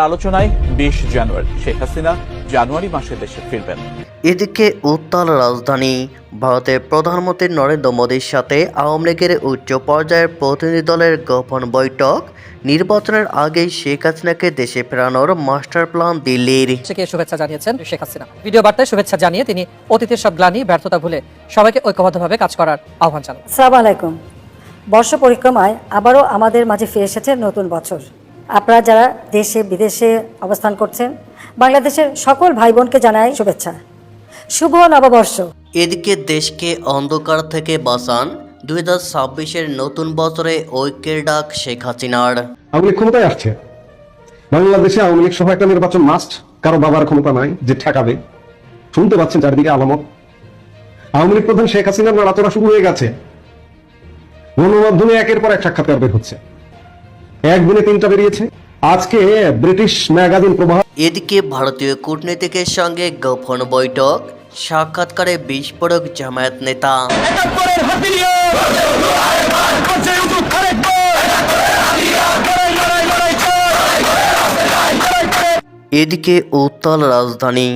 আলোচনায় বিশ জানুয়ারি শেখ হাসিনা জানুয়ারি মাসে দেশে ফিরবেন। এদিকে উত্তাল রাজধানী ভারতের প্রধানমন্ত্রী নরেন্দ্র মোদীর সাথে আওয়ামী লীগের উচ্চ পর্যায়ের প্রতিনিধি দলের গোপন বৈঠক। নির্বাচনের আগেই শেখ হাসিনাকে দেশে ফেরানোর মাস্টার প্ল্যান দিল্লির। থেকে শুভেচ্ছা জানিয়েছেন শেখ হাসিনা। ভিডিও বার্তায় শুভেচ্ছা জানিয়ে তিনি অতীতের সব গ্লানি ব্যর্থতা ভুলে সবাইকে ঐক্যবদ্ধভাবে কাজ করার আহ্বান জানান। সালাম আলাইকুম। বর্ষ পরিক্রমায় আবারও আমাদের মাঝে ফিরে এসেছে নতুন বছর। আপনারা যারা দেশে বিদেশে অবস্থান করছেন বাংলাদেশের সকল ভাই বোনকে জানাই শুভেচ্ছা। শুভ নববর্ষ। এদিকে দেশকে অন্ধকার থেকে বাঁচান দুই হাজার ছাব্বিশের নতুন বছরে ঐক্যের ডাক শেখ হাসিনার। আওয়ামী লীগ ক্ষমতায় আসছে। বাংলাদেশে আওয়ামী লীগ সহ একটা নির্বাচন মাস্ট কারও বাবার ক্ষমতা নাই যে ঠেকাবে। শুনতে পাচ্ছেন চারিদিকে আলামত। আওয়ামী লীগ প্রধান শেখ হাসিনার নড়াচড়া শুরু হয়ে গেছে। গণমাধ্যমে একের পর এক সাক্ষাৎকার বের হচ্ছে। একদিনে তিনটা বেরিয়েছে আজকে ব্রিটিশ ম্যাগাজিন প্রবাহ এদিকে ভারতীয় কূটনীতিকের সঙ্গে গোপন বৈঠক সাক্ষাৎকারে বিস্ফোরক জামায়াত নেতা এদিকে উত্তাল রাজধানী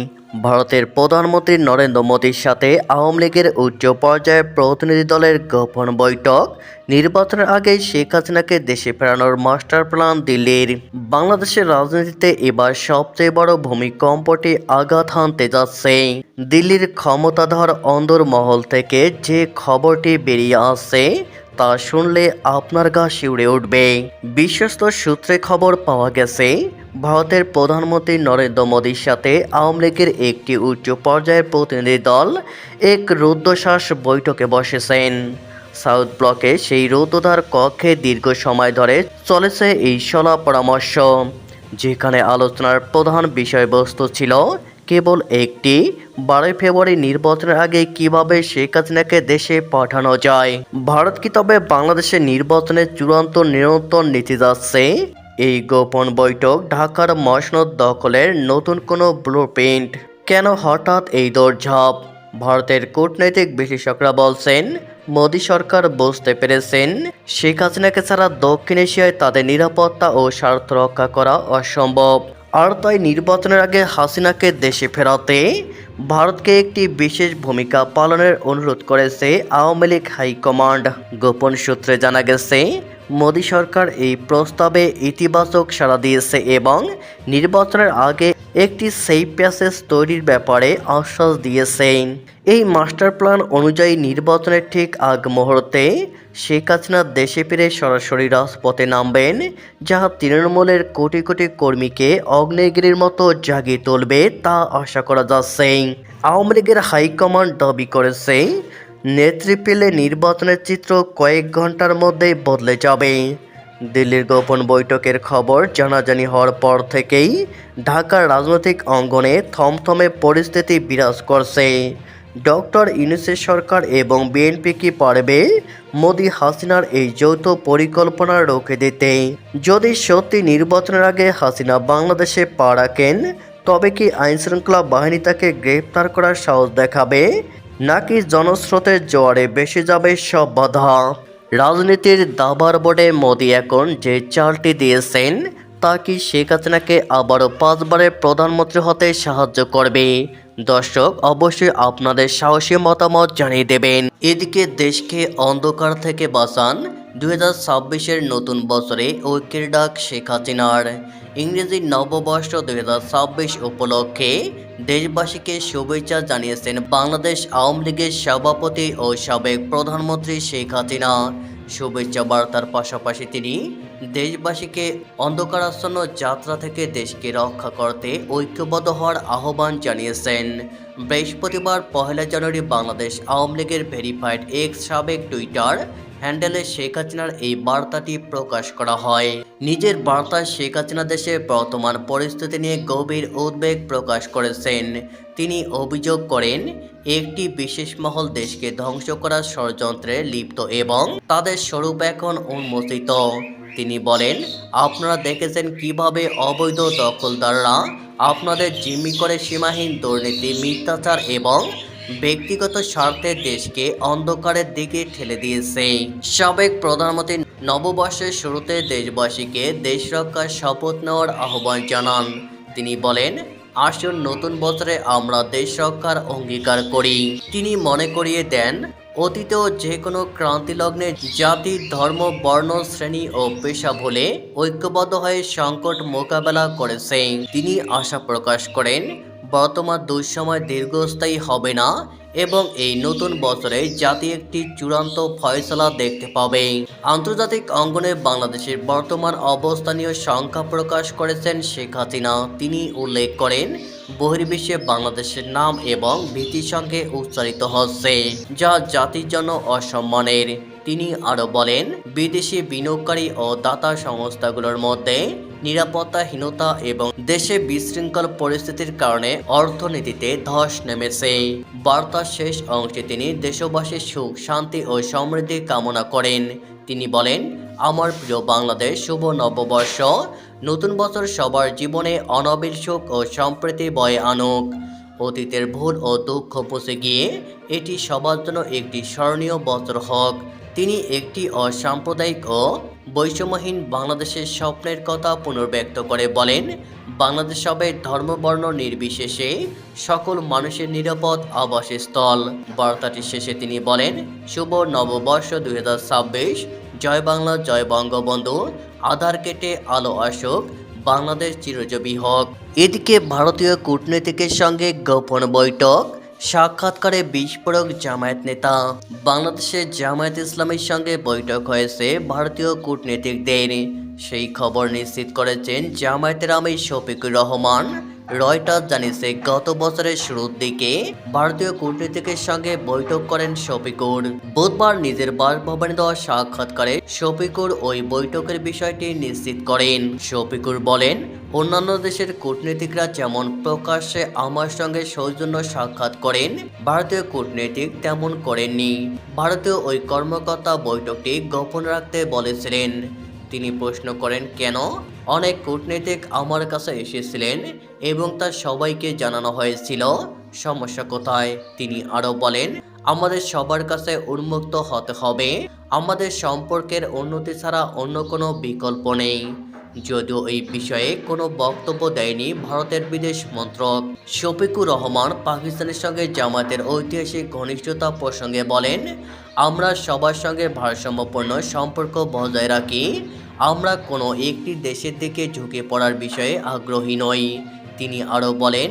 ভারতের প্রধানমন্ত্রী নরেন্দ্র মোদীর সাথে আওয়ামী লীগের উচ্চ পর্যায়ের প্রতিনিধি দলের গোপন বৈঠক। নির্বাচনের আগে শেখ হাসিনাকে দেশে ফেরানোর মাস্টার প্ল্যান দিল্লির। বাংলাদেশের রাজনীতিতে এবার সবচেয়ে বড় ভূমিকম্পটি আঘাত হানতে যাচ্ছে। দিল্লির ক্ষমতাধর অন্দর মহল থেকে যে খবরটি বেরিয়ে আসছে, তা শুনলে আপনার গা শিউরে উঠবে। বিশ্বস্ত সূত্রে খবর পাওয়া গেছে ভারতের প্রধানমন্ত্রী নরেন্দ্র মোদীর সাথে আওয়ামী লীগের একটি উচ্চ পর্যায়ের প্রতিনিধি দল এক রুদ্ধশ্বাস বৈঠকে বসেছেন। সাউথ ব্লকে সেই রৌদ্রধার কক্ষে দীর্ঘ সময় ধরে চলেছে এই সলা পরামর্শ। যেখানে আলোচনার প্রধান বিষয়বস্তু ছিল কেবল একটি, বারোই ফেব্রুয়ারি নির্বাচনের আগে কীভাবে শেখ হাসিনাকে দেশে পাঠানো যায়। ভারত কি তবে বাংলাদেশের নির্বাচনের চূড়ান্ত নিরন্তর নীতি যাচ্ছে? এই গোপন বৈঠক ঢাকার মসনদ দখলের নতুন কোনো ব্লু কেন হঠাৎ এই দৌড়ঝাঁপ? ভারতের কূটনৈতিক বিশেষজ্ঞরা বলছেন, মোদী সরকার বুঝতে পেরেছেন, শেখ হাসিনাকে ছাড়া দক্ষিণ এশিয়ায় তাদের নিরাপত্তা ও স্বার্থ রক্ষা করা অসম্ভব। আর তাই নির্বাচনের আগে হাসিনাকে দেশে ফেরাতে ভারতকে একটি বিশেষ ভূমিকা পালনের অনুরোধ করেছে আওয়ামী লীগ হাইকমান্ড। গোপন সূত্রে জানা গেছে মোদী সরকার এই প্রস্তাবে ইতিবাচক সাড়া দিয়েছে এবং নির্বাচনের আগে একটি সেফ প্যাসেজ তৈরির ব্যাপারে আশ্বাস দিয়েছেন এই মাস্টার প্ল্যান অনুযায়ী নির্বাচনের ঠিক আগ মুহূর্তে শেখ হাসিনা দেশে ফিরে সরাসরি রাজপথে নামবেন যা তৃণমূলের কোটি কোটি কর্মীকে অগ্নেয়গিরির মতো জাগিয়ে তুলবে তা আশা করা যাচ্ছে। আওয়ামী লীগের হাইকমান্ড দাবি করেছে নেত্রী পেলে নির্বাচনের চিত্র কয়েক ঘণ্টার মধ্যেই বদলে যাবে। দিল্লির গোপন বৈঠকের খবর জানাজানি হওয়ার পর থেকেই ঢাকার রাজনৈতিক অঙ্গনে থমথমে পরিস্থিতি বিরাজ করছে। ডক্টর ইউনুসের সরকার এবং বিএনপি কি পারবে? মোদি হাসিনার এই যৌথ পরিকল্পনা রোখে দিতে। যদি সত্যি নির্বাচনের আগে হাসিনা বাংলাদেশে পা রাখেন, তবে কি আইনশৃঙ্খলা বাহিনী তাকে গ্রেপ্তার করার সাহস দেখাবে? নাকি জনস্রোতের জোয়ারে বেশি যাবে সব বাধা? রাজনীতির দাবার বোর্ডে মোদী এখন যে চালটি দিয়েছেন তা কি শেখ হাসিনাকে আবারও পাঁচবারের প্রধানমন্ত্রী হতে সাহায্য করবে। দর্শক, অবশ্যই আপনাদের সাহসী মতামত জানিয়ে দেবেন। এদিকে দেশকে অন্ধকার থেকে বাঁচান দুই হাজার নতুন বছরে ঐক্যের ডাক শেখ হাসিনার। ইংরেজি নববর্ষ দুই হাজার ছাব্বিশ উপলক্ষে দেশবাসীকে শুভেচ্ছা জানিয়েছেন বাংলাদেশ আওয়ামী লীগের সভাপতি ও সাবেক প্রধানমন্ত্রী শেখ হাসিনা। শুভেচ্ছা বার্তার পাশাপাশি তিনি দেশবাসীকে অন্ধকারাচ্ছন্ন যাত্রা থেকে দেশকে রক্ষা করতে ঐক্যবদ্ধ হওয়ার আহ্বান জানিয়েছেন। বৃহস্পতিবার পহেলা জানুয়ারি বাংলাদেশ আওয়ামী লীগের ভেরিফাইড এক্স সাবেক টুইটার হ্যান্ডেলে শেখ হাসিনার এই বার্তাটি প্রকাশ করা হয়। নিজের বার্তায় শেখ হাসিনা দেশের বর্তমান পরিস্থিতি নিয়ে গভীর উদ্বেগ প্রকাশ করেছেন। তিনি অভিযোগ করেন, একটি বিশেষ মহল দেশকে ধ্বংস করার ষড়যন্ত্রে লিপ্ত এবং তাদের স্বরূপ এখন উন্মোচিত। তিনি বলেন, আপনারা দেখেছেন কীভাবে অবৈধ দখলদাররা আপনাদের জিম্মি করে সীমাহীন দুর্নীতি, মিথ্যাচার এবং ব্যক্তিগত স্বার্থে দেশকে অন্ধকারের দিকে ঠেলে দিয়েছে। সাবেক প্রধানমন্ত্রী নববর্ষের শুরুতে দেশবাসীকে দেশ রক্ষার শপথ নেওয়ার আহ্বান জানান। তিনি বলেন, আসুন নতুন বছরে আমরা দেশ রক্ষার অঙ্গীকার করি। তিনি মনে করিয়ে দেন, অতীতেও যে কোনো ক্রান্তি লগ্নে জাতি, ধর্ম, বর্ণ, শ্রেণি ও পেশা ভুলে ঐক্যবদ্ধ হয়ে সংকট মোকাবেলা করেছে। তিনি আশা প্রকাশ করেন বর্তমান দুঃসময় দীর্ঘস্থায়ী হবে না এবং এই নতুন বছরে জাতি একটি চূড়ান্ত ফয়সলা দেখতে পাবে। আন্তর্জাতিক অঙ্গনে বাংলাদেশের বর্তমান অবস্থানীয় সংখ্যা প্রকাশ করেছেন শেখ হাসিনা। তিনি উল্লেখ করেন, বহির্বিশ্বে বাংলাদেশের নাম এবং ভীতির সঙ্গে উচ্চারিত হচ্ছে, যা জাতির জন্য অসম্মানের। তিনি আরও বলেন, বিদেশি বিনিয়োগকারী ও দাতা সংস্থাগুলোর মধ্যে নিরাপত্তাহীনতা এবং দেশে বিশৃঙ্খল পরিস্থিতির কারণে অর্থনীতিতে ধস নেমেছে। বার্তার শেষ অংশে তিনি দেশবাসীর সুখ, শান্তি ও সমৃদ্ধি কামনা করেন। তিনি বলেন, আমার প্রিয় বাংলাদেশ, শুভ নববর্ষ। নতুন বছর সবার জীবনে অনবিল সুখ ও সম্প্রীতি বয়ে আনুক। অতীতের ভুল ও দুঃখ পচে গিয়ে এটি সবার জন্য একটি স্মরণীয় বছর হোক। তিনি একটি অসাম্প্রদায়িক ও বৈষম্যহীন বাংলাদেশের স্বপ্নের কথা পুনর্ব্যক্ত করে বলেন, বাংলাদেশ হবে ধর্মবর্ণ নির্বিশেষে সকল মানুষের নিরাপদ আবাসস্থল। বার্তাটি শেষে তিনি বলেন, শুভ নববর্ষ দুই হাজার ছাব্বিশ, জয় বাংলা, জয় বঙ্গবন্ধু, আধার কেটে আলো আসুক, বাংলাদেশ চিরজীবী হোক। এদিকে ভারতীয় কূটনীতিকের সঙ্গে গোপন বৈঠক সাক্ষাৎকারে বিস্ফোরক জামায়াত নেতা। বাংলাদেশে জামায়াত ইসলামের সঙ্গে বৈঠক হয়েছে ভারতীয় কূটনীতিকদের। সেই খবর নিশ্চিত করেছেন জামায়াতের আমির শফিকুর রহমান। রয়টার্স জানিয়েছে, গত বছরের শুরুর দিকে ভারতীয় কূটনীতিকের সঙ্গে বৈঠক করেন শফিকুর। বুধবার নিজের বাসভবনে দেওয়া সাক্ষাৎকারে শফিকুর ওই বৈঠকের বিষয়টি নিশ্চিত করেন। শফিকুর বলেন, অন্যান্য দেশের কূটনীতিকরা যেমন প্রকাশ্যে আমার সঙ্গে সৌজন্য সাক্ষাৎ করেন, ভারতীয় কূটনীতিক তেমন করেননি। ভারতীয় ওই কর্মকর্তা বৈঠকটি গোপন রাখতে বলেছিলেন। তিনি প্রশ্ন করেন, কেন? অনেক কূটনীতিক আমার কাছে এসেছিলেন এবং তার সবাইকে জানানো হয়েছিল, সমস্যা কোথায়? তিনি আরও বলেন, আমাদের সবার কাছে উন্মুক্ত হতে হবে। আমাদের সম্পর্কের উন্নতি ছাড়া অন্য কোনো বিকল্প নেই। যদিও এই বিষয়ে কোনো বক্তব্য দেয়নি ভারতের বিদেশ মন্ত্রক। শফিকুর রহমান পাকিস্তানের সঙ্গে জামাতের ঐতিহাসিক ঘনিষ্ঠতা প্রসঙ্গে বলেন, আমরা সবার সঙ্গে ভারসাম্যপূর্ণ সম্পর্ক বজায় রাখি। আমরা কোনো একটি দেশের দিকে ঝুঁকে পড়ার বিষয়ে আগ্রহী নই। তিনি আরও বলেন,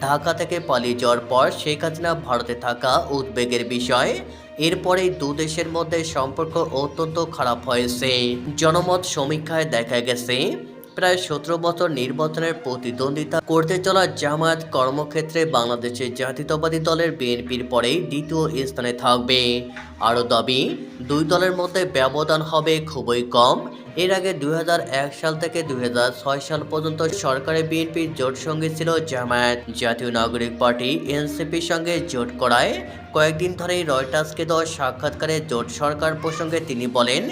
ঢাকা থেকে পালিয়ে যাওয়ার পর শেখ হাসিনা ভারতে থাকা উদ্বেগের বিষয়। এরপরেই দু দেশের মধ্যে সম্পর্ক অত্যন্ত খারাপ হয়েছে। জনমত সমীক্ষায় দেখা গেছে, প্রায় সতেরো বছর নির্বাচনের প্রতিদ্বন্দ্বিতা করতে চলা জামায়াত কর্মক্ষেত্রে বাংলাদেশের জাতীয়তাবাদী দলের বিএনপির পরেই দ্বিতীয় স্থানে থাকবে। আরও দাবি, দুই দলের মধ্যে ব্যবধান হবে খুবই কম। এর আগে দুই হাজার এক সাল থেকে দু হাজার ছয় সাল পর্যন্ত সরকারে বিএনপির জোট সঙ্গে ছিল জামায়াত, জাতীয় নাগরিক পার্টি এনসিপির সঙ্গে জোট করায়। কয়েকদিন ধরেই রয়টার্সকে দেওয়া সাক্ষাৎকারে জোট সরকার প্রসঙ্গে তিনি বলেন,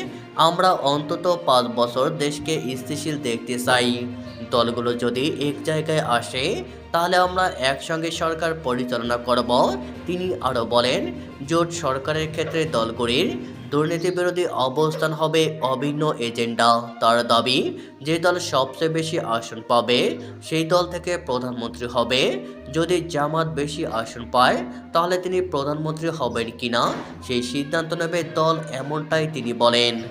আমরা অন্তত পাঁচ বছর দেশকে স্থিতিশীল দেখতে চাই। দলগুলো যদি এক জায়গায় আসে, তাহলে আমরা একসঙ্গে সরকার পরিচালনা করব। তিনি আরও বলেন, জোট সরকারের ক্ষেত্রে দলগুলির দুর্নীতি বিরোধী অবস্থান হবে অভিন্ন এজেন্ডা। তার দাবি, যে দল সবচেয়ে বেশি আসন পাবে, সেই দল থেকে প্রধানমন্ত্রী হবে। যদি জামাত বেশি আসন পায়, তাহলে তিনি প্রধানমন্ত্রী হবেন কিনা, সেই সিদ্ধান্ত নেবে দল এমনটাই তিনি বলেন।